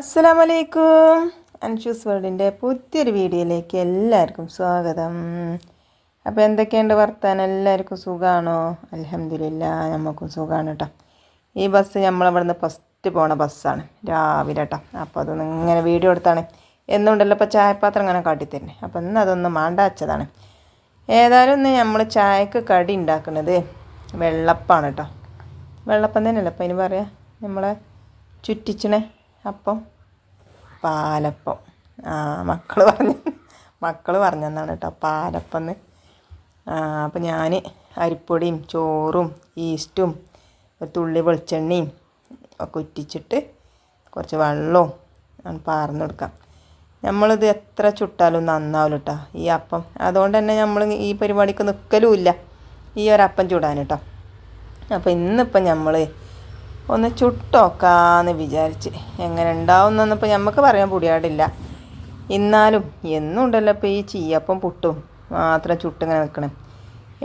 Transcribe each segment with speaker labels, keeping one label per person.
Speaker 1: അസ്സലാമലൈക്കും. അൻഷൂസ് വേൾഡിന്റെ പുതിയൊരു വീഡിയോയിലേക്ക് എല്ലാവർക്കും സ്വാഗതം. അപ്പോൾ എന്തൊക്കെയുണ്ട് വർത്താനം? എല്ലാവർക്കും സുഖമാണോ അലഹമില്ല നമുക്കും സുഖമാണ് കേട്ടോ ഈ ബസ് നമ്മളിവിടുന്ന് ഫസ്റ്റ് പോണ ബസ്സാണ്. രാവിലെ കേട്ടോ അപ്പോൾ അതൊന്ന് ഇങ്ങനെ വീഡിയോ എടുത്താണ്. എന്നുണ്ടല്ലോ ഇപ്പോൾ ചായപാത്രം ഇങ്ങനെ കാട്ടിത്തരണേ അപ്പോൾ ഇന്ന് അതൊന്ന് മാണ്ടാച്ചതാണ് ഏതായാലും ഇന്ന് നമ്മൾ ചായക്ക് കടി ഉണ്ടാക്കുന്നത് വെള്ളപ്പാണ് കേട്ടോ വെള്ളപ്പം തന്നെയല്ലേ? അപ്പം അതിന് പറയാം നമ്മളെ ചുറ്റിച്ചണേ അപ്പം പാലപ്പം. ആ മക്കൾ പറഞ്ഞ. മക്കൾ പറഞ്ഞെന്നാണ് കേട്ടോ പാലപ്പം എന്ന് അപ്പം ഞാൻ അരിപ്പൊടിയും ചോറും ഈസ്റ്റും ഒരു തുള്ളി വെളിച്ചെണ്ണയും ഒക്കെ ഉറ്റിച്ചിട്ട് കുറച്ച് വെള്ളവും പാർന്ന് കൊടുക്കാം നമ്മളിത് എത്ര ചുട്ടാലും നന്നാവില്ല കേട്ടോ ഈ അപ്പം. അതുകൊണ്ട് തന്നെ നമ്മൾ ഈ പരിപാടിക്ക് നിൽക്കലുമില്ല ഈ ഒരപ്പം ചൂടാൻ കേട്ടോ. അപ്പോൾ ഇന്നിപ്പം നമ്മൾ ഒന്ന് ചുട്ടോക്കാന്ന് വിചാരിച്ച്. എങ്ങനെ ഉണ്ടാവും ഇപ്പോൾ നമുക്ക് പറയാൻ പൊടിയാടില്ല. എന്നാലും എന്നും ഉണ്ടല്ലോ ഇപ്പോൾ ഈ ചീയപ്പം പുട്ടും മാത്രം ചുട്ടിങ്ങനെ നിൽക്കണം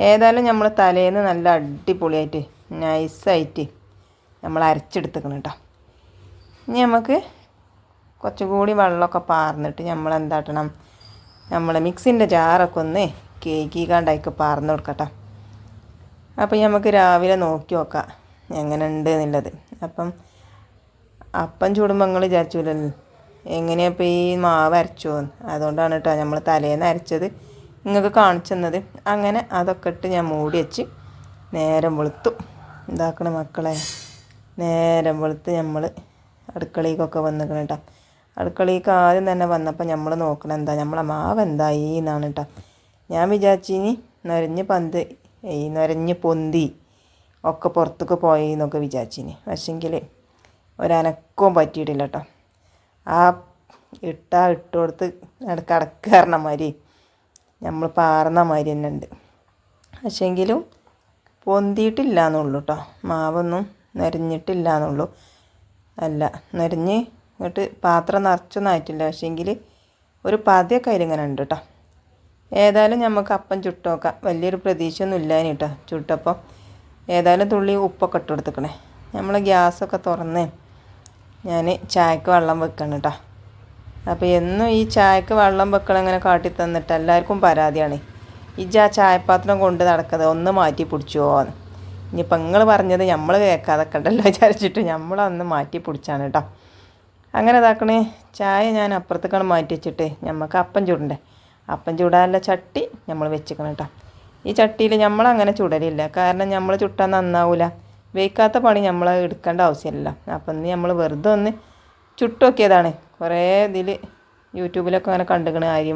Speaker 1: ഏതായാലും നമ്മൾ തലേന്ന് നല്ല അടിപൊളിയായിട്ട് നൈസായിട്ട് നമ്മൾ അരച്ചെടുത്തേക്കണം കേട്ടോ ഇനി നമുക്ക് കുറച്ചുകൂടി വെള്ളമൊക്കെ പാർന്നിട്ട് നമ്മൾ എന്താട്ടണം നമ്മൾ മിക്സിന്റെ ജാറൊക്കെ ഒന്ന് കേക്കിക്കാണ്ടായിക്ക് പാർന്ന് കൊടുക്കട്ടോ. അപ്പോൾ നമുക്ക് രാവിലെ നോക്കി നോക്കാം. എങ്ങനെ ഉണ്ട് എന്നുള്ളത്. അപ്പം അപ്പം ചൂടുമ്പോൾ നിങ്ങൾ വിചാരിച്ചില്ലല്ലോ എങ്ങനെയാണ് ഇപ്പോൾ ഈ മാവ് അരച്ചോ അതുകൊണ്ടാണ് കേട്ടോ നമ്മൾ തലേന്ന് അരച്ചത്. നിങ്ങൾക്ക് കാണിച്ചു തന്നത്. അങ്ങനെ അതൊക്കെ ഇട്ട് ഞാൻ മൂടി വെച്ച് നേരം വെളുത്തു. ഇതാക്കണ മക്കളെ. നേരം വെളുത്ത് നമ്മൾ അടുക്കളയിലേക്കൊക്കെ വന്നിക്കണം കേട്ടോ അടുക്കളയിലേക്ക് ആദ്യം തന്നെ വന്നപ്പോൾ നമ്മൾ നോക്കണം എന്താ? നമ്മളെ മാവ് എന്തായി എന്നാണ് കേട്ടോ ഞാൻ വിചാരിച്ചിനി നൊരഞ്ഞ് പന്ത് ഈ നൊരഞ്ഞ് പൊന്തി. ഒക്കെ പുറത്തൊക്കെ പോയി എന്നൊക്കെ വിചാരിച്ചിനി. പക്ഷെങ്കിൽ ഒരനക്കവും പറ്റിയിട്ടില്ല കേട്ടോ ആ ഇട്ട ഇട്ട് കൊടുത്ത് കടക്ക് കയറണ മാതിരി നമ്മൾ പാറുന്ന മാതിരി തന്നെ ഉണ്ട്. പക്ഷെങ്കിലും പൊന്തിയിട്ടില്ല എന്നുള്ളൂ കേട്ടോ മാവൊന്നും നിരഞ്ഞിട്ടില്ല എന്നുള്ളൂ അല്ല നിരഞ്ഞ് ഇങ്ങോട്ട് പാത്രം നിറച്ചൊന്നും ആയിട്ടില്ല. പക്ഷേങ്കിൽ ഒരു പതിയൊക്കെ അതിലിങ്ങനെ ഉണ്ട് കേട്ടോ ഏതായാലും നമുക്ക് അപ്പം ചുട്ടു നോക്കാം വലിയൊരു പ്രതീക്ഷയൊന്നും ഇല്ലാനി കേട്ടോ ചുട്ടപ്പം. ഏതായാലും തുള്ളി ഉപ്പൊക്കെ ഇട്ട് കൊടുത്തേക്കണേ. നമ്മൾ ഗ്യാസൊക്കെ തുറന്ന് ഞാൻ ചായക്ക് വെള്ളം വെക്കണം കേട്ടോ അപ്പോൾ എന്നും ഈ ചായക്ക് വെള്ളം വെക്കണം ഇങ്ങനെ കാട്ടി തന്നിട്ട് എല്ലാവർക്കും പരാതിയാണ്. ഈ ആ ചായപാത്രം കൊണ്ട് നടക്കുന്നത് ഒന്ന് മാറ്റി പിടിച്ചോ ഇനിയിപ്പോൾ നിങ്ങൾ പറഞ്ഞത് നമ്മൾ കേൾക്കാതെ കണ്ടല്ലോ വിചാരിച്ചിട്ട് നമ്മളൊന്ന് മാറ്റി പിടിച്ചാണ് കേട്ടോ അങ്ങനെ ഇതാക്കണേ ചായ ഞാൻ അപ്പുറത്തേക്കാണ് മാറ്റി വെച്ചിട്ട് നമുക്ക് അപ്പം ചൂടണ്ടേ? അപ്പം ചൂടാനുള്ള ചട്ടി നമ്മൾ വെച്ചിക്കണം കേട്ടോ ഈ ചട്ടിയിൽ നമ്മൾ അങ്ങനെ ചുടലില്ല. കാരണം നമ്മൾ ചുട്ടാൽ നന്നാവില്ല വേക്കാത്ത പണി നമ്മൾ എടുക്കേണ്ട ആവശ്യമില്ല. അപ്പം ഇന്ന് നമ്മൾ വെറുതെ ഒന്ന് ചുട്ടുനോക്കിയതാണ് കുറേ ഇതിൽ യൂട്യൂബിലൊക്കെ അങ്ങനെ കണ്ടുക്കണ. അരി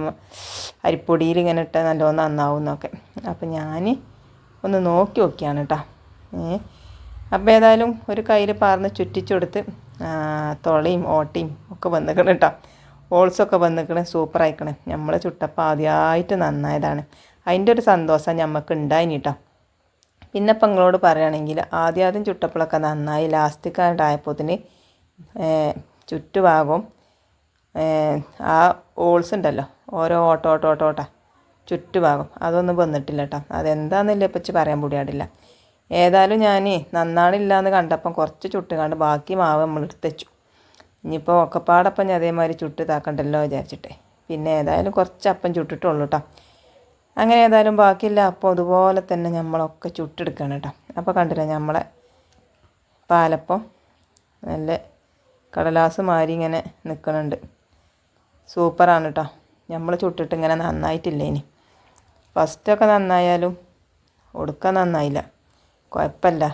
Speaker 1: അരിപ്പൊടിയിൽ ഇങ്ങനെ ഇട്ടാൽ നല്ലോണം നന്നാവും എന്നൊക്കെ. അപ്പം ഞാൻ ഒന്ന് നോക്കി നോക്കിയാണ് കേട്ടോ ഏ അപ്പോൾ ഏതായാലും ഒരു കയ്യിൽ പാർന്ന് ചുറ്റിച്ചെടുത്ത് തുളയും ഓട്ടയും ഒക്കെ വന്നിക്കണം കേട്ടോ ഓൾസൊക്കെ വന്നിക്കണേ. സൂപ്പർ ആയിക്കണേ നമ്മളെ ചുട്ടപ്പം ആദ്യമായിട്ട് നന്നായതാണ്. അതിന്റെ ഒരു സന്തോഷം ഞമ്മക്ക് ഉണ്ടായിനി കേട്ടോ പിന്നെ ഇപ്പം നിങ്ങളോട് പറയുകയാണെങ്കിൽ ആദ്യം ആദ്യം ചുട്ടപ്പോഴൊക്കെ നന്നായി ലാസ്റ്റിക്കായിട്ടായപ്പോത്തിന് ചുറ്റുഭാഗവും ആ ഓൾസ് ഉണ്ടല്ലോ ഓരോ ഓട്ടോ ഓട്ടോ ഓട്ടോ ഓട്ട ചുറ്റുഭാഗം അതൊന്നും വന്നിട്ടില്ല കേട്ടോ അതെന്താണെന്നില്ല ഇപ്പം പറയാൻ കൂടിയാടില്ല ഏതായാലും ഞാൻ നന്നാണില്ല എന്ന് കണ്ടപ്പം കുറച്ച് ചുട്ട് കണ്ട് ബാക്കി മാവ് നമ്മൾ എടുത്തു ഇനിയിപ്പോൾ ഒക്കെപ്പാടപ്പം ഞാൻ അതേമാതിരി ചുട്ട് താക്കണ്ടല്ലോ വിചാരിച്ചിട്ടേ. പിന്നെ ഏതായാലും കുറച്ച് അപ്പം ചുട്ടിട്ടുള്ളൂ കേട്ടോ അങ്ങനെ ഏതായാലും ബാക്കിയില്ല അപ്പോൾ അതുപോലെ തന്നെ നമ്മളൊക്കെ ചുട്ടെടുക്കണം കേട്ടോ. അപ്പോൾ കണ്ടില്ല നമ്മളെ പാലപ്പം നല്ല കടലാസ് മാരി ഇങ്ങനെ നിൽക്കുന്നുണ്ട് സൂപ്പറാണ് കേട്ടോ. നമ്മൾ ചുട്ടിട്ട് ഇങ്ങനെ നന്നായിട്ടില്ല ഇനി? ഫസ്റ്റൊക്കെ നന്നായാലും ഒടുക്ക നന്നായില്ല. കുഴപ്പമില്ല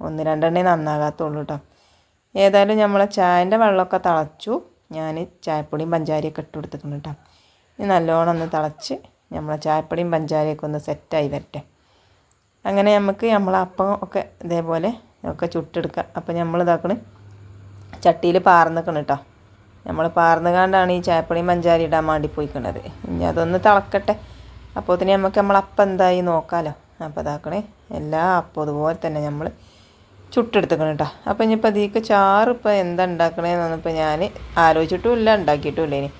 Speaker 1: ഒന്ന് രണ്ടെണ്ണേ നന്നാകാത്തുള്ളൂ കേട്ടോ. ഏതായാലും നമ്മളെ ചായന്റെ വെള്ളമൊക്കെ തിളച്ചു. ഞാൻ ചായപ്പൊടിയും പഞ്ചാരിയൊക്കെ ഇട്ട് കൊടുത്തിട്ടുണ്ട് കേട്ടോ. ഇനി നല്ലോണം ഒന്ന് തിളച്ച് നമ്മളെ ചായപ്പൊടിയും പഞ്ചാരയൊക്കെ ഒന്ന് സെറ്റായി വരട്ടെ. അങ്ങനെ നമുക്ക് നമ്മളെ അപ്പം ഒക്കെ ഇതേപോലെ ഒക്കെ ചുട്ടെടുക്കുക അപ്പം നമ്മൾ ഇതാക്കണ്. ചട്ടിയിൽ പാർന്നിക്കണം കേട്ടോ. നമ്മൾ പാർന്നുകാണ്ടാണ് ഈ ചായപ്പൊടിയും പഞ്ചാരി ഇടാൻ വേണ്ടി പോയിക്കണത്. ഇനി അതൊന്ന് തിളക്കട്ടെ. അപ്പോൾ തന്നെ നമുക്ക് നമ്മൾ അപ്പം എന്തായി നോക്കാമല്ലോ അപ്പോൾ ഇതാക്കണേ. എല്ലാ അപ്പം അതുപോലെ തന്നെ നമ്മൾ ചുട്ടെടുത്തേക്കണം കേട്ടോ. അപ്പോൾ ഇനിയിപ്പോൾ അതിലേക്ക് ചാറ് ഇപ്പോൾ എന്താ ഉണ്ടാക്കണേന്നൊന്നിപ്പോൾ ഞാൻ ആലോചിച്ചിട്ടുമില്ല ഉണ്ടാക്കിയിട്ടുമില്ല ഇനി.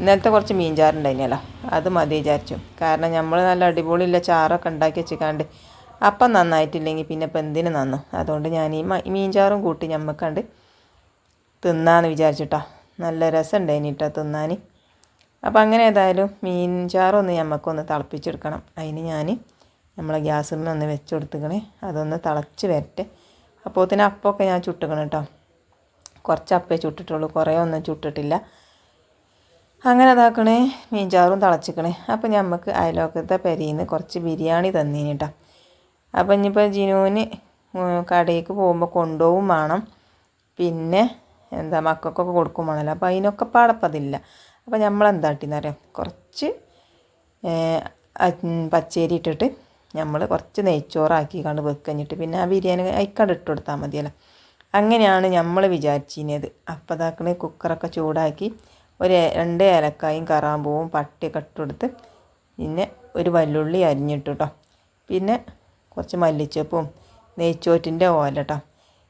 Speaker 1: ഇന്നലത്തെ കുറച്ച് മീൻ ചാറുണ്ടായിരുന്നല്ലോ അത് മതി വിചാരിച്ചു. കാരണം നമ്മൾ നല്ല അടിപൊളിയുള്ള ചാറൊക്കെ ഉണ്ടാക്കി വെച്ചിക്കാണ്ട് അപ്പം നന്നായിട്ടില്ലെങ്കിൽ പിന്നെ ഇപ്പം എന്തിന് നന്നു? അതുകൊണ്ട് ഞാൻ ഈ മീൻ ചാറും കൂട്ടി ഞമ്മക്കണ്ട് തിന്നാന്ന് വിചാരിച്ചിട്ടോ. നല്ല രസമുണ്ടായിന് കേട്ടോ തിന്നാൻ അപ്പോൾ അങ്ങനെ ഏതായാലും മീൻ ചാറൊന്ന് ഞമ്മക്കൊന്ന് തിളപ്പിച്ചെടുക്കണം. അതിന് ഞാൻ നമ്മളെ ഗ്യാസിൽ ഒന്ന് വെച്ച് കൊടുത്തുക്കണേ അതൊന്ന് തിളച്ച് വരട്ടെ. അപ്പോൾ തന്നെ അപ്പമൊക്കെ ഞാൻ ചുട്ടുക്കണം കേട്ടോ. കുറച്ച് അപ്പേ ചുട്ടിട്ടുള്ളൂ. കുറേ ഒന്നും ചുട്ടിട്ടില്ല. അങ്ങനെ അതാക്കണേ മീൻചാറും തിളച്ചിക്കണേ. അപ്പോൾ നമുക്ക് അയലോക്കത്തെ പെരിയിൽ കുറച്ച് ബിരിയാണി തന്നീന് കേട്ടോ അപ്പോൾ ഇനിയിപ്പോൾ ജിനുവിന് കടയിലേക്ക് പോകുമ്പോൾ കൊണ്ടുപോകും വേണം. പിന്നെ എന്താ മക്കൾക്കൊക്കെ കൊടുക്കും വേണമല്ലോ അപ്പോൾ അതിനൊക്കെ പാടപ്പതില്ല അപ്പോൾ നമ്മൾ എന്താട്ടിന്നറിയാം കുറച്ച് പച്ചരി ഇട്ടിട്ട് നമ്മൾ കുറച്ച് നെയ്ച്ചോറാക്കി കണ്ട് വെക്കഞ്ഞിട്ട് പിന്നെ ആ ബിരിയാണി അയക്കാണ്ട് ഇട്ട് കൊടുത്താൽ മതിയല്ലോ. അങ്ങനെയാണ് നമ്മൾ വിചാരിച്ചിരുന്നത് അപ്പോൾ അതാക്കണേ കുക്കറൊക്കെ ചൂടാക്കി ഒരു രണ്ട് ഏലക്കായും കറാമ്പൂവും പട്ടിയൊക്കെ ഇട്ട് കൊടുത്ത് പിന്നെ ഒരു വല്ലുള്ളി അരിഞ്ഞിട്ടു കേട്ടോ പിന്നെ കുറച്ച് മല്ലിച്ചപ്പും നെയ്ച്ചോറ്റിന്റെ ഓല കേട്ടോ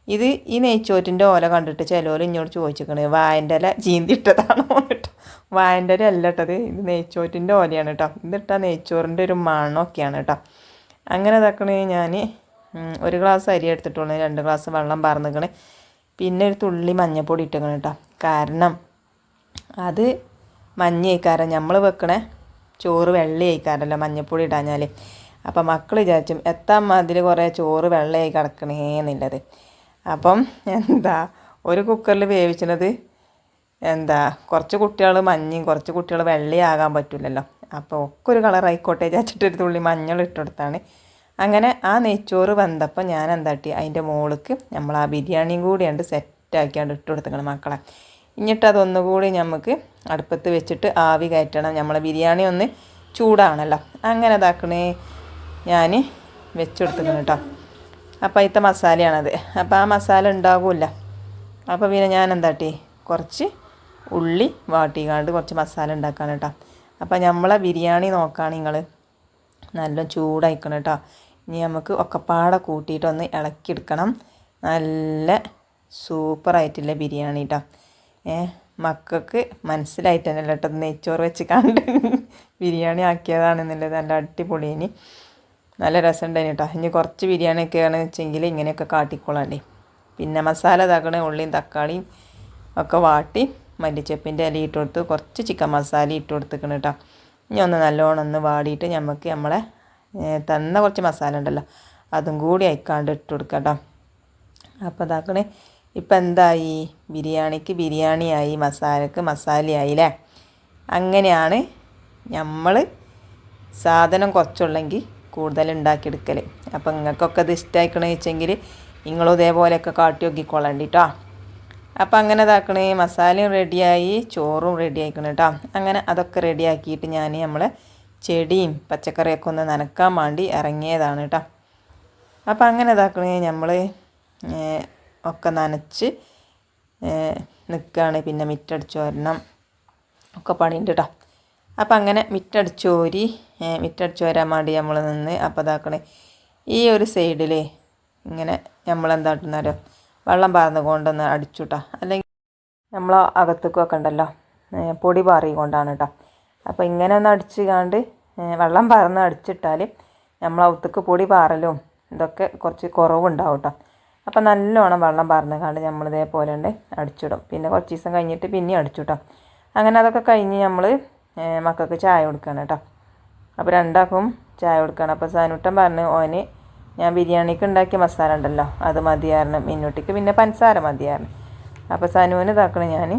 Speaker 1: ഇത് ഈ നെയ്ച്ചോറ്റിന്റെ ഓല കണ്ടിട്ട് ചിലവർ ഇങ്ങോട്ട് ചോദിച്ചിരിക്കണേ വായന്റെ ഇല ചീന്തിട്ടതാണോ കേട്ടോ വായന്റെ ഇല അല്ല കേട്ടത് ഇത്. നെയ്ച്ചോറ്റിന്റെ ഓലയാണ് കേട്ടോ ഇതിട്ടാൽ നെയ്ച്ചോറിന്റെ ഒരു മണമൊക്കെയാണ് കേട്ടോ അങ്ങനെ ഇതാക്കണേ ഞാൻ ഒരു ഗ്ലാസ് അരി എടുത്തിട്ടുള്ളൂ. രണ്ട് ഗ്ലാസ് വെള്ളം പറന്നിക്കണേ പിന്നെ ഒരു തുള്ളി മഞ്ഞൾപ്പൊടി ഇട്ടിക്കണം കേട്ടോ കാരണം അത് മഞ്ഞ കഴിക്കാരം നമ്മൾ വെക്കണ ചോറ് വെള്ള മഞ്ഞപ്പൊടി ഇടാഞ്ഞാൽ അപ്പം മക്കൾ വിചാരിച്ചും എത്താൻ അതിൽ കുറേ ചോറ് വെള്ളയായി കിടക്കണേ എന്നുള്ളത് അപ്പം എന്താ ഒരു കുക്കറിൽ വേവിച്ചത് എന്താ കുറച്ച് കുട്ടികൾ മഞ്ഞയും കുറച്ച് കുട്ടികൾ വെള്ളയാകാൻ പറ്റില്ലല്ലോ അപ്പോൾ ഒക്കെ ഒരു കളർ ആയിക്കോട്ടെ വിചാരിച്ചിട്ട് ഒരു തുള്ളി മഞ്ഞൾ ഇട്ടെടുത്താണ് അങ്ങനെ ആ നെയ്ച്ചോറ് വന്നപ്പോൾ ഞാൻ എന്താട്ടി അതിന്റെ മോൾക്ക് നമ്മൾ ആ ബിരിയാണിയും കൂടിയാണ്ട് സെറ്റാക്കിയാണ്ട് ഇട്ട് കൊടുത്തേക്കണം മക്കളെ. എന്നിട്ട് അതൊന്നുകൂടി നമുക്ക് അടുപ്പത്ത് വെച്ചിട്ട് ആവി കയറ്റണം. നമ്മളെ ബിരിയാണി ഒന്ന് ചൂടാണല്ലോ. അങ്ങനെ ഇതാക്കണേ. ഞാൻ വെച്ചെടുത്തിക്കണം കേട്ടോ. അപ്പോൾ ഇത്ത മസാലയാണത്. അപ്പോൾ ആ മസാല ഉണ്ടാകില്ല അപ്പോൾ പിന്നെ ഞാൻ എന്താട്ടി കുറച്ച് ഉള്ളി വാട്ടിക്കാണ്ട് കുറച്ച് മസാല ഉണ്ടാക്കാണ് കേട്ടോ. അപ്പോൾ നമ്മളെ ബിരിയാണി നോക്കുകയാണ് നിങ്ങൾ നല്ല ചൂടായിക്കണം കേട്ടോ. ഇനി നമുക്ക് ഒക്കെപ്പാടെ കൂട്ടിയിട്ടൊന്ന് ഇളക്കിയെടുക്കണം. നല്ല സൂപ്പറായിട്ടുള്ള ബിരിയാണി കേട്ടോ. മക്കൾക്ക് മനസ്സിലായിട്ടല്ല കേട്ടോ. നെയ്ച്ചോറ് വെച്ച് കണ്ട് ബിരിയാണി ആക്കിയതാണെന്നുള്ളത് നല്ല അടിപൊളിയിനി. നല്ല രസമുണ്ടായിന് കേട്ടോ. ഇനി കുറച്ച് ബിരിയാണി ഒക്കെയാണ് വെച്ചെങ്കിൽ ഇങ്ങനെയൊക്കെ കാട്ടിക്കോളാണ്ടേ പിന്നെ മസാല ഇതാക്കണ ഉള്ളിയും തക്കാളിയും ഒക്കെ വാട്ടി മല്ലിച്ചപ്പിന്റെ ഇല ഇട്ട് കൊടുത്ത് കുറച്ച് ചിക്കൻ മസാല ഇട്ട് കൊടുത്തേക്കണം കേട്ടോ. ഇനി ഒന്ന് നല്ലോണം ഒന്ന് വാടിയിട്ട് നമുക്ക് നമ്മളെ തന്ന കുറച്ച് മസാല ഉണ്ടല്ലോ അതും കൂടി അയക്കാണ്ട് ഇട്ട് കൊടുക്കാം കേട്ടോ. അപ്പോൾ ഇതാക്കണേ ഇപ്പം എന്തായി? ബിരിയാണിക്ക് ബിരിയാണിയായി മസാലക്ക് മസാലയായി അല്ലേ? അങ്ങനെയാണ് നമ്മൾ സാധനം കുറച്ചുള്ളെങ്കിൽ കൂടുതൽ ഉണ്ടാക്കിയെടുക്കൽ. അപ്പം നിങ്ങൾക്കൊക്കെ ഇത് ഇഷ്ടമായിക്കണമെന്ന് വെച്ചെങ്കിൽ നിങ്ങളും ഇതേപോലെയൊക്കെ കാട്ടി നോക്കിക്കോളാം കേട്ടോ അപ്പം അങ്ങനെ ഇതാക്കണേ മസാലയും റെഡിയായി ചോറും റെഡി ആയിക്കണം കേട്ടോ അങ്ങനെ അതൊക്കെ റെഡിയാക്കിയിട്ട് ഞാൻ നമ്മളെ ചെടിയും പച്ചക്കറിയൊക്കെ ഒന്ന് നനക്കാൻ വേണ്ടി ഇറങ്ങിയതാണ് കേട്ടോ അപ്പം അങ്ങനെ ഇതാക്കണേ നമ്മൾ ഒക്കെ നനച്ച് നിൽക്കുകയാണ് പിന്നെ മിറ്റടിച്ച് വരണം. ഒക്കെ പണിയുണ്ട് കേട്ടോ അപ്പം അങ്ങനെ മിറ്റടിച്ചോരി മിറ്റടിച്ച് വരാൻ വേണ്ടി നമ്മൾ നിന്ന്. അപ്പം ഇതാക്കണേ ഈ ഒരു സൈഡിൽ ഇങ്ങനെ നമ്മൾ എന്താട്ടുന്നാലോ വെള്ളം പാർന്ന് കൊണ്ടൊന്ന് അടിച്ചുട്ടാ അല്ലെങ്കിൽ നമ്മൾ അകത്തേക്കൊക്കെ ഉണ്ടല്ലോ. പൊടി പാറി കൊണ്ടാണ് കേട്ടോ അപ്പോൾ ഇങ്ങനെ ഒന്ന് അടിച്ച് കാണ്ട് വെള്ളം പാർന്ന് അടിച്ചിട്ടാൽ നമ്മൾ അകത്തേക്ക് പൊടി പാറലും ഇതൊക്കെ കുറച്ച് കുറവുണ്ടാവും കേട്ടോ അപ്പം നല്ലോണം വെള്ളം പാർന്ന് കാണ്ട് നമ്മൾ ഇതേപോലെ ഉണ്ട് അടിച്ചിടും. പിന്നെ കുറച്ച് ദിവസം കഴിഞ്ഞിട്ട് പിന്നെയും അടിച്ചു അങ്ങനെ അതൊക്കെ കഴിഞ്ഞ് നമ്മൾ മക്കൾക്ക് ചായ കൊടുക്കണം കേട്ടോ അപ്പോൾ രണ്ടാക്കും ചായ കൊടുക്കണം. അപ്പോൾ സാനുട്ടൻ പറഞ്ഞു ഓന് ഞാൻ ബിരിയാണിക്ക് ഉണ്ടാക്കിയ മസാല ഉണ്ടല്ലോ അത് മതിയായിരുന്നു. മിന്നുട്ടിക്ക് പിന്നെ പഞ്ചസാര മതിയായിരുന്നു. അപ്പോൾ സനുവിന് ഇതാക്കണം ഞാൻ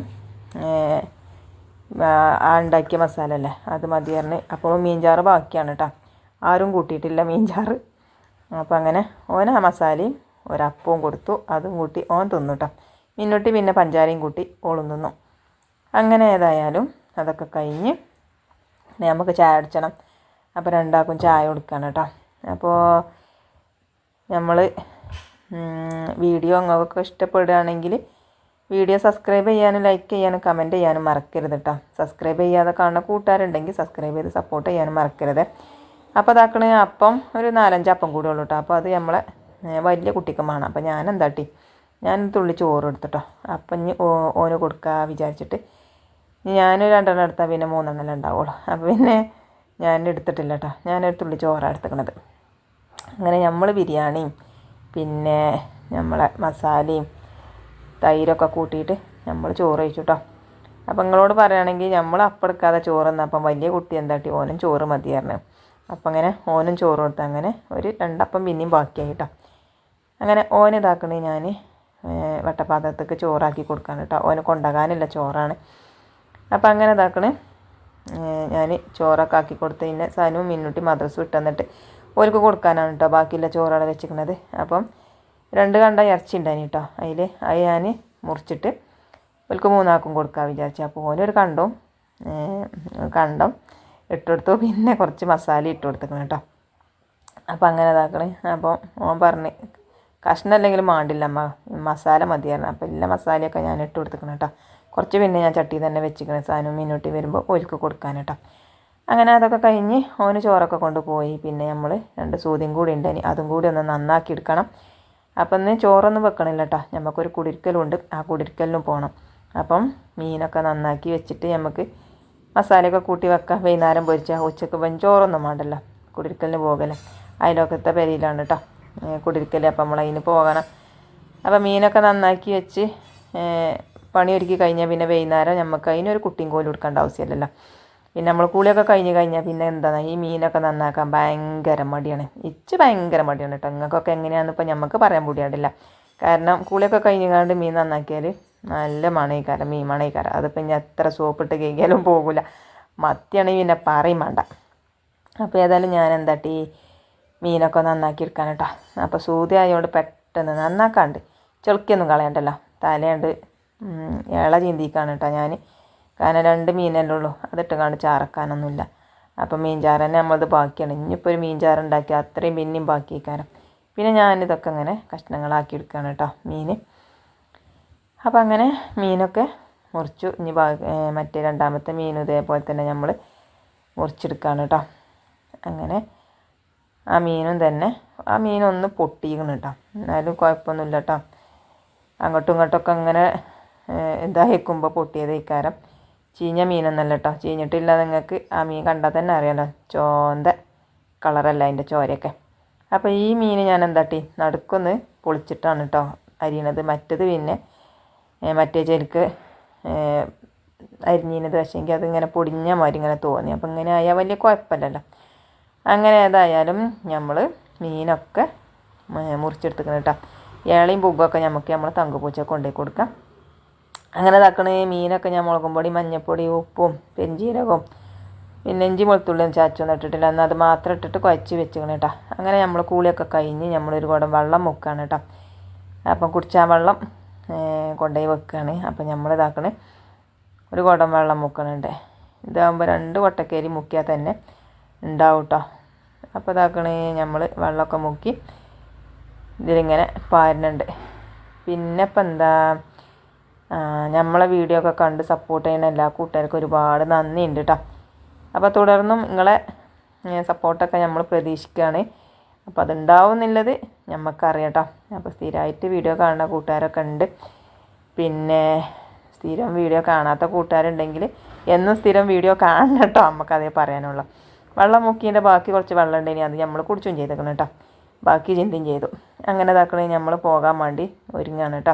Speaker 1: ആ ഉണ്ടാക്കിയ മസാല അല്ലേ അത് മതിയായിരുന്നു. അപ്പോൾ മീൻചാറ് ബാക്കിയാണ് കേട്ടോ ആരും കൂട്ടിയിട്ടില്ല മീൻചാറ്. അപ്പോൾ അങ്ങനെ ഓൻ ആ മസാലയും ഒരപ്പവും കൊടുത്തു. അതും കൂട്ടി ഓൻ തിന്നു കേട്ടോ മിന്നുട്ടി പിന്നെ പഞ്ചാരയും കൂട്ടി ഓളും തിന്നു. അങ്ങനെ ഏതായാലും അതൊക്കെ കഴിഞ്ഞ് നമുക്ക് ചായ അടിച്ചണം. അപ്പോൾ രണ്ടാൾക്കും ചായ കൊടുക്കണം കേട്ടോ അപ്പോൾ നമ്മൾ വീഡിയോ അങ്ങൊക്കെ ഇഷ്ടപ്പെടുകയാണെങ്കിൽ വീഡിയോ സബ്സ്ക്രൈബ് ചെയ്യാനും ലൈക്ക് ചെയ്യാനും കമന്റ് ചെയ്യാനും മറക്കരുത് കേട്ടോ സബ്സ്ക്രൈബ് ചെയ്യാതെ കാണുന്ന കൂട്ടുകാരുണ്ടെങ്കിൽ സബ്സ്ക്രൈബ് ചെയ്ത് സപ്പോർട്ട് ചെയ്യാനും മറക്കരുത്. അപ്പോൾ അതാക്കണ അപ്പം ഒരു നാലഞ്ച് അപ്പം കൂടെ ഉള്ളൂ കേട്ടോ അപ്പോൾ അത് നമ്മളെ വലിയ കുട്ടിക്കും അപ്പോൾ ഞാൻ എന്താട്ടി ഞാൻ തുള്ളി ചോറ് എടുത്തിട്ടോ അപ്പം ഇനി ഓന് കൊടുക്കുക വിചാരിച്ചിട്ട് ഞാൻ രണ്ടെണ്ണം എടുത്താൽ പിന്നെ മൂന്നെണ്ണം ഉണ്ടാവുള്ളൂ. അപ്പം പിന്നെ ഞാൻ എടുത്തിട്ടില്ല കേട്ടോ ഞാനൊരു തുള്ളി ചോറാണ് എടുത്തിക്കണത്. അങ്ങനെ നമ്മൾ ബിരിയാണിയും പിന്നെ നമ്മളെ മസാലയും തൈരൊക്കെ കൂട്ടിയിട്ട് നമ്മൾ ചോറ് കഴിച്ചു കേട്ടോ അപ്പം നിങ്ങളോട് പറയുകയാണെങ്കിൽ നമ്മൾ അപ്പം എടുക്കാതെ ചോറ് തന്നപ്പം വലിയ കുട്ടി എന്താട്ടി? ഓനും ചോറ് മതിയായിരുന്നു അപ്പം അങ്ങനെ ഓനും ചോറ് കൊടുത്ത് അങ്ങനെ ഒരു രണ്ടപ്പം പിന്നെയും ബാക്കിയായി കേട്ടോ അങ്ങനെ ഓന് ഇതാക്കണേ ഞാൻ വട്ടപ്പാത്രത്തേക്ക് ചോറാക്കി കൊടുക്കാൻ കേട്ടോ. ഓന് കൊണ്ടുപോകാനില്ല ചോറാണ്. അപ്പം അങ്ങനെ ഇതാക്കണേ. ഞാൻ ചോറൊക്കെ ആക്കി കൊടുത്ത് പിന്നെ സനുവും മിന്നുട്ടി മദ്രസ് വിട്ടന്നിട്ട് ഓർക്ക് കൊടുക്കാനാണ് കേട്ടോ. ബാക്കിയുള്ള ചോറാണ് വെച്ചിരിക്കുന്നത് അപ്പം രണ്ട് കണ്ട ഇറച്ചി ഉണ്ടായിന് കേട്ടോ. അതിൽ അത് ഞാൻ മുറിച്ചിട്ട് ഓൽക്ക് മൂന്നാക്കും കൊടുക്കാൻ വിചാരിച്ചു. അപ്പോൾ ഓനൊരു കണ്ടവും കണ്ടം ഇട്ടുകൊടുത്തു. പിന്നെ കുറച്ച് മസാല ഇട്ട് കൊടുത്തേക്കണം കേട്ടോ. അപ്പം അങ്ങനെ ഇതാക്കണേ. അപ്പോൾ ഓൻ പറഞ്ഞ് കഷ്ണം അല്ലെങ്കിലും മാണ്ടില്ല. അമ്മ മസാല മതിയായിരുന്നു. അപ്പോൾ എല്ലാ മസാലയൊക്കെ ഞാൻ ഇട്ട് കൊടുത്തേക്കണം കേട്ടോ. കുറച്ച് പിന്നെ ഞാൻ ചട്ടി തന്നെ വെച്ചിരിക്കണം സാധനം മീനൂട്ടി വരുമ്പോൾ ഒരിക്കൽ കൊടുക്കാൻ കേട്ടോ. അങ്ങനെ അതൊക്കെ കഴിഞ്ഞ് ഓന് ചോറൊക്കെ കൊണ്ടുപോയി. പിന്നെ നമ്മൾ രണ്ട് സൂതിയും കൂടി ഉണ്ട്. ഇനി അതും കൂടി ഒന്ന് നന്നാക്കി എടുക്കണം. അപ്പം ഇന്ന് ചോറൊന്നും വെക്കണില്ല കേട്ടോ. നമുക്കൊരു കുടിരിക്കലുണ്ട്. ആ കുടിരിക്കലിനും പോകണം അപ്പം മീനൊക്കെ നന്നാക്കി വെച്ചിട്ട് നമുക്ക് മസാലയൊക്കെ കൂട്ടി വെക്കാം. വൈകുന്നേരം പൊരിച്ചാൽ ഉച്ചയ്ക്ക് ചോറൊന്നും വേണ്ടല്ലോ. കുടിരിക്കലിന് പോകല്ലേ. അതിലൊക്കത്തെ പെരിയിലാണ് കേട്ടോ. കുടിരിക്കൽ അപ്പം നമ്മൾ അതിന് പോകണം. അപ്പം മീനൊക്കെ നന്നാക്കി വെച്ച് പണി ഒരുക്കി കഴിഞ്ഞാൽ പിന്നെ വൈകുന്നേരം നമുക്ക് അതിനൊരു കുട്ടിയും കോലും എടുക്കേണ്ട ആവശ്യമില്ലല്ലോ പിന്നെ നമ്മൾ കൂളിയൊക്കെ കഴിഞ്ഞ് കഴിഞ്ഞാൽ പിന്നെ എന്താണ് ഈ മീനൊക്കെ നന്നാക്കാൻ ഭയങ്കര മടിയാണ്. ഇച്ച് ഭയങ്കര മടിയാണ് കേട്ടോ നിങ്ങൾക്കൊക്കെ എങ്ങനെയാണെന്ന് ഇപ്പം നമുക്ക് പറയാൻ പൂടിയാടില്ല കാരണം കൂളിയൊക്കെ കഴിഞ്ഞ് കണ്ട് മീൻ നന്നാക്കിയാൽ നല്ല മണയിക്കാരം മീൻ മണയിക്കാരം അതിപ്പോൾ ഇനി എത്ര സോപ്പിട്ട് കഴിക്കാലും പോകില്ല മത്തിയാണെങ്കിൽ പിന്നെ പറയും വേണ്ട. അപ്പോൾ ഏതായാലും ഞാൻ എന്താട്ടി മീനൊക്കെ നന്നാക്കി എടുക്കാൻ കേട്ടോ അപ്പോൾ സൂതി ആയതുകൊണ്ട് പെട്ടെന്ന് നന്നാക്കാണ്ട് ചെളുക്കിയൊന്നും കളയണ്ടല്ലോ. തലയുണ്ട് ഇള ചീന്തിക്കാണ് കേട്ടോ ഞാൻ കാരണം രണ്ട് മീനല്ലേ ഉള്ളൂ. അതിട്ട് കണ്ട് ചാറക്കാനൊന്നുമില്ല. അപ്പം മീൻ ചാറ് തന്നെ നമ്മളത് ബാക്കിയാണ്. ഇനിയിപ്പോൾ ഒരു മീൻ ചാറ് ഉണ്ടാക്കി അത്രയും പിന്നെയും ബാക്കി വയ്ക്കാനും പിന്നെ ഞാനിതൊക്കെ അങ്ങനെ കഷ്ണങ്ങളാക്കി എടുക്കുകയാണ് കേട്ടോ മീൻ അപ്പം അങ്ങനെ മീനൊക്കെ മുറിച്ചു. ഇനി മറ്റേ രണ്ടാമത്തെ മീനും ഇതേപോലെ തന്നെ നമ്മൾ മുറിച്ചെടുക്കുകയാണ് കേട്ടോ അങ്ങനെ ആ മീനും തന്നെ. ആ മീനൊന്ന് പൊട്ടിയിരിക്കണം കേട്ടോ എന്നാലും കുഴപ്പമൊന്നുമില്ല കേട്ടോ അങ്ങോട്ടും ഇങ്ങോട്ടൊക്കെ അങ്ങനെ ഇതായിക്കുമ്പോൾ പൊട്ടിയത് ഇക്കാരം. ചീഞ്ഞ മീനൊന്നല്ല കേട്ടോ ചീഞ്ഞിട്ടില്ല നിങ്ങൾക്ക് ആ മീൻ കണ്ടാൽ തന്നെ അറിയാലോ. ചോന്ത കളറല്ല അതിന്റെ ചോരയൊക്കെ. അപ്പോൾ ഈ മീൻ ഞാൻ എന്താട്ടി നടുക്കൊന്ന് പൊളിച്ചിട്ടാണ് കേട്ടോ അരിയണത്. മറ്റത് പിന്നെ മറ്റേ ചെരുക്ക് അരിഞ്ഞിനത് പക്ഷേങ്കിൽ അതിങ്ങനെ പൊടിഞ്ഞ മാതിരി ഇങ്ങനെ തോന്നി. അപ്പോൾ ഇങ്ങനെ ആയാൽ വലിയ കുഴപ്പമില്ലല്ലോ അങ്ങനെ ഏതായാലും നമ്മൾ മീനൊക്കെ മുറിച്ചെടുത്തിക്കണം കേട്ടോ ഏളയും പൂവൊക്കെ നമുക്ക് നമ്മൾ തങ്കുപൂച്ച കൊണ്ടുപോയി കൊടുക്കാം. അങ്ങനെ ഇതാക്കണേ മീനൊക്കെ ഞാൻ മുളകും പൊടി മഞ്ഞൾപ്പൊടി ഉപ്പും പെഞ്ചീരകവും പിന്നെ ഇഞ്ചി വെളുത്തുള്ളിയും ചാച്ചൊന്നും ഇട്ടിട്ടില്ല. എന്നാൽ അത് മാത്രം ഇട്ടിട്ട് കുഴച്ച് വെച്ചിക്കണം കേട്ടോ അങ്ങനെ നമ്മൾ കൂളിയൊക്കെ കഴിഞ്ഞ് നമ്മളൊരു കുടം വെള്ളം മുക്കുകയാണ് കേട്ടോ അപ്പം കുടിച്ചാൽ വെള്ളം കൊണ്ടുപോയി വെക്കുകയാണ് അപ്പം നമ്മൾ ഇതാക്കണേ ഒരു കുടം വെള്ളം മുക്കണുണ്ട്. ഇതാകുമ്പോൾ രണ്ട് കൊട്ടക്കേരി മുക്കിയാൽ തന്നെ ഉണ്ടാവും കേട്ടോ അപ്പോൾ ഇതാക്കണേ നമ്മൾ വെള്ളമൊക്കെ മുക്കി ഇതിലിങ്ങനെ പാരുന്നുണ്ട്. പിന്നെ ഇപ്പം എന്താ നമ്മളെ വീഡിയോ ഒക്കെ കണ്ട് സപ്പോർട്ട് ചെയ്യുന്ന എല്ലാ കൂട്ടുകാർക്കും ഒരുപാട് നന്ദിയുണ്ട് കേട്ടോ അപ്പോൾ തുടർന്നും നിങ്ങളെ സപ്പോർട്ടൊക്കെ നമ്മൾ പ്രതീക്ഷിക്കുകയാണ് അപ്പോൾ അതുണ്ടാവും എന്നുള്ളത് നമുക്കറിയാം കേട്ടോ അപ്പോൾ സ്ഥിരമായിട്ട് വീഡിയോ കാണുന്ന കൂട്ടുകാരൊക്കെ ഉണ്ട്. പിന്നെ സ്ഥിരം വീഡിയോ കാണാത്ത കൂട്ടുകാരുണ്ടെങ്കിൽ എന്നും സ്ഥിരം വീഡിയോ കാണണം കേട്ടോ നമുക്കതേ പറയാനുള്ളൂ. വെള്ളം മുക്കിയതിന്റെ ബാക്കി കുറച്ച് വെള്ളം ഉണ്ടെങ്കിൽ അത് നമ്മൾ കുടിച്ചും ചെയ്തേക്കണം കേട്ടോ. ബാക്കി ചിന്തയും ചെയ്തു. അങ്ങനെ ഇതാക്കണേ നമ്മൾ പോകാൻ വേണ്ടി ഒരുങ്ങാണ് കേട്ടോ.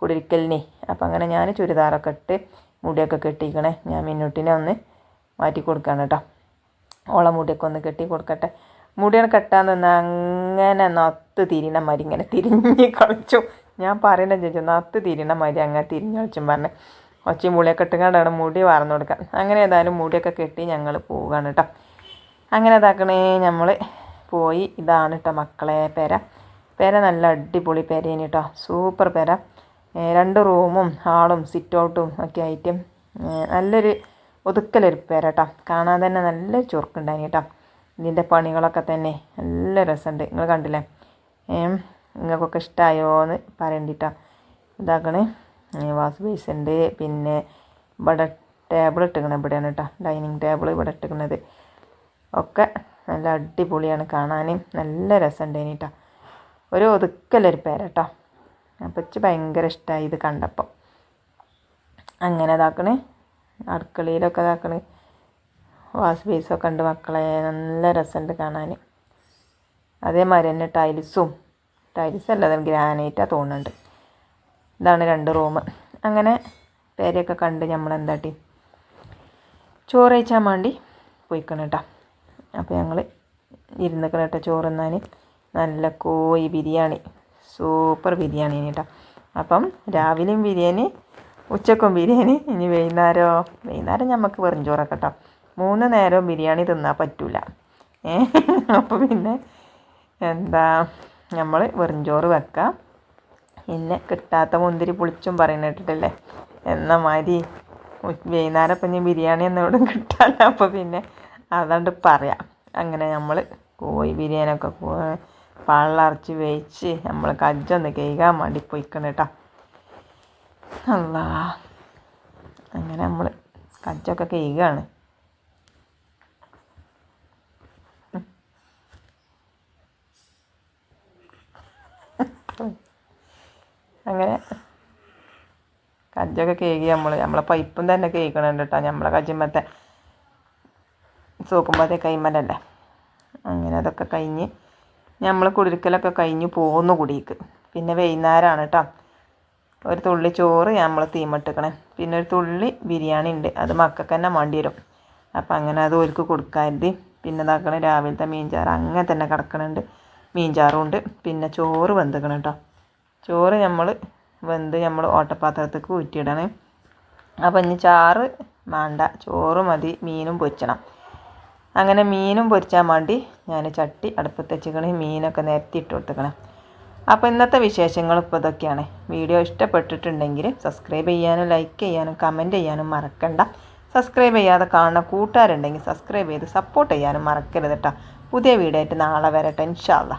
Speaker 1: കുടിരിക്കലിനെ. അപ്പം അങ്ങനെ ഞാൻ ചുരിദാറൊക്കെ ഇട്ട് മുടിയൊക്കെ കെട്ടിക്കണേ. ഞാൻ മിന്നുട്ടിനെ ഒന്ന് മാറ്റി കൊടുക്കുകയാണ് കേട്ടോ. ഓള മുടിയൊക്കെ ഒന്ന് കെട്ടി കൊടുക്കട്ടെ. മുടിയാണ് കെട്ടാൻ നിന്ന് അങ്ങനെ നത്ത് തിരിയണ മാതിരി ഇങ്ങനെ തിരിഞ്ഞ് കളിച്ചു. ഞാൻ പറയണ ചോദിച്ചു നത്ത് തിരിയണ മാതിരി അങ്ങനെ തിരിഞ്ഞ് കളിച്ചും പറഞ്ഞു. ഒച്ചയും മുളിയൊക്കെ ഇട്ടുകൊണ്ടാണ് മുടി വാർന്നു കൊടുക്കാൻ. അങ്ങനെ ഏതായാലും മുടിയൊക്കെ കെട്ടി ഞങ്ങൾ പോവുകയാണ് കേട്ടോ. അങ്ങനെ ഇതാക്കണേ നമ്മൾ പോയി. ഇതാണ് കേട്ടോ മക്കളെ പെര. പെര നല്ല അടിപൊളി പേരേനി കേട്ടോ സൂപ്പർ പെര. രണ്ട് റൂമും ഹാളും സിറ്റ് ഔട്ടും ഒക്കെ ആയിട്ട് നല്ലൊരു ഒതുക്കലൊരു പേര കേട്ടോ കാണാൻ തന്നെ നല്ല ചുറുക്കുണ്ടായിന് കേട്ടോ ഇതിന്റെ പണികളൊക്കെ തന്നെ നല്ല രസമുണ്ട് നിങ്ങൾ കണ്ടില്ലേ? നിങ്ങൾക്കൊക്കെ ഇഷ്ടമായോ എന്ന് പറയണ്ടിട്ടോ ഇതാക്കണേ. വാസ് ബേസ് ഉണ്ട് പിന്നെ ഇവിടെ ടേബിൾ ഇട്ടിക്കണേ ഇവിടെയാണ് കേട്ടോ ഡൈനിങ് ടേബിൾ ഇവിടെ ഇട്ടിക്കണത്. ഒക്കെ നല്ല അടിപൊളിയാണ് കാണാനും. നല്ല രസമുണ്ടേനി കേട്ടോ ഒരു ഒതുക്കലൊരു പേര കേട്ടോ അപ്പം ഇച്ച് ഭയങ്കര ഇഷ്ടമായി ഇത് കണ്ടപ്പോൾ അങ്ങനെ ഇതാക്കണേ. അടുക്കളയിലൊക്കെ ഇതാക്കണേ. വാഷ് ബേസൊക്കെ ഉണ്ട് മക്കളെ. നല്ല രസമുണ്ട് കാണാൻ അതേമാതിരി തന്നെ ടൈൽസും. ടൈൽസ് അല്ല ഗ്രാനൈറ്റാണ് തോന്നുന്നുണ്ട്. ഇതാണ് രണ്ട് റൂം. അങ്ങനെ പേരെയൊക്കെ കണ്ട് നമ്മൾ എന്താട്ടി ചോറ് കഴിച്ചാൻ വേണ്ടി പോയിക്കണം കേട്ടോ അപ്പോൾ ഞങ്ങൾ ഇരുന്നിക്കണം ചോറ് തന്നാൽ നല്ല കോഴി ബിരിയാണി. സൂപ്പർ ബിരിയാണി കേട്ടോ അപ്പം രാവിലെയും ബിരിയാണി ഉച്ചക്കും ബിരിയാണി ഇനി വൈകുന്നേരമോ വൈകുന്നേരം നമുക്ക് വെറും ചോറൊക്കെ കേട്ടോ മൂന്ന് നേരവും ബിരിയാണി തിന്നാൻ പറ്റൂല. ഏ അപ്പോൾ പിന്നെ എന്താ നമ്മൾ വെറും ചോറ് വെക്കാം. പിന്നെ കിട്ടാത്ത മുന്തിരി പുളിച്ചും പറയുന്ന കേട്ടിട്ടല്ലേ? എന്ന മാതിരി ഉ- വൈകുന്നേരം ഇപ്പം ഞാൻ ബിരിയാണി എന്നോടും കിട്ടാല്ല. അപ്പോൾ പിന്നെ അതുകൊണ്ട് പറയാം. അങ്ങനെ നമ്മൾ കോഴി ബിരിയാണിയൊക്കെ പള്ളറച്ച് വേവിച്ച് നമ്മൾ കജ്ജൊന്ന് കഴുകാൻ വേണ്ടി പോയിക്കണം കേട്ടോ അല്ലാ അങ്ങനെ നമ്മൾ കജ്ജൊക്കെ കഴുകുകയാണ് അങ്ങനെ കജ്ജൊക്കെ കേകി നമ്മൾ നമ്മളെ പൈപ്പും തന്നെ കേൾക്കണുണ്ട് കേട്ടോ നമ്മളെ കജ്ജുമ്പത്തെ സോക്കുമ്പോഴത്തെ കൈമലല്ലേ? അങ്ങനെ അതൊക്കെ കഴിഞ്ഞ് നമ്മൾ കുടിരിക്കലൊക്കെ കഴിഞ്ഞ് പോകുന്നു കുടിക്ക്. പിന്നെ വൈകുന്നേരമാണ് കേട്ടോ ഒരു തുള്ളി ചോറ് നമ്മൾ തീമട്ടിക്കണേ. പിന്നെ ഒരു തുള്ളി ബിരിയാണി ഉണ്ട് അത് മക്കൾക്ക് തന്നെ വേണ്ടി വരും. അപ്പം അങ്ങനെ അത് ഒരുക്ക് കൊടുക്കാരുത്. പിന്നെ ഇതാക്കണ രാവിലത്തെ മീൻചാറ്. അങ്ങനെ തന്നെ കിടക്കണുണ്ട്. മീൻചാറും ഉണ്ട്. പിന്നെ ചോറ് വെന്തിക്കണം കേട്ടോ ചോറ് നമ്മൾ വെന്ത് നമ്മൾ ഓട്ടപാത്രത്തേക്ക് ഊറ്റിയിടണേ. അപ്പം ഇനി ചാറ് വേണ്ട. ചോറ് മതി. മീനും പൊരിച്ചണം. അങ്ങനെ മീനും പൊരിച്ചാൻ വേണ്ടി ഞാൻ ചട്ടി അടുപ്പത്ത് വെച്ചിക്കണേ മീനൊക്കെ നിരത്തി ഇട്ട് കൊടുത്തേക്കണം. അപ്പോൾ ഇന്നത്തെ വിശേഷങ്ങൾ ഇപ്പോൾ ഇതൊക്കെയാണ്. വീഡിയോ ഇഷ്ടപ്പെട്ടിട്ടുണ്ടെങ്കിൽ സബ്സ്ക്രൈബ് ചെയ്യാനും ലൈക്ക് ചെയ്യാനും കമന്റ് ചെയ്യാനും മറക്കണ്ട. സബ്സ്ക്രൈബ് ചെയ്യാതെ കാണുന്ന കൂട്ടുകാരുണ്ടെങ്കിൽ സബ്സ്ക്രൈബ് ചെയ്ത് സപ്പോർട്ട് ചെയ്യാനും മറക്കരുത് കേട്ടോ പുതിയ വീഡിയോ ആയിട്ട് നാളെ വരട്ടെ ഇൻഷാല്ലാ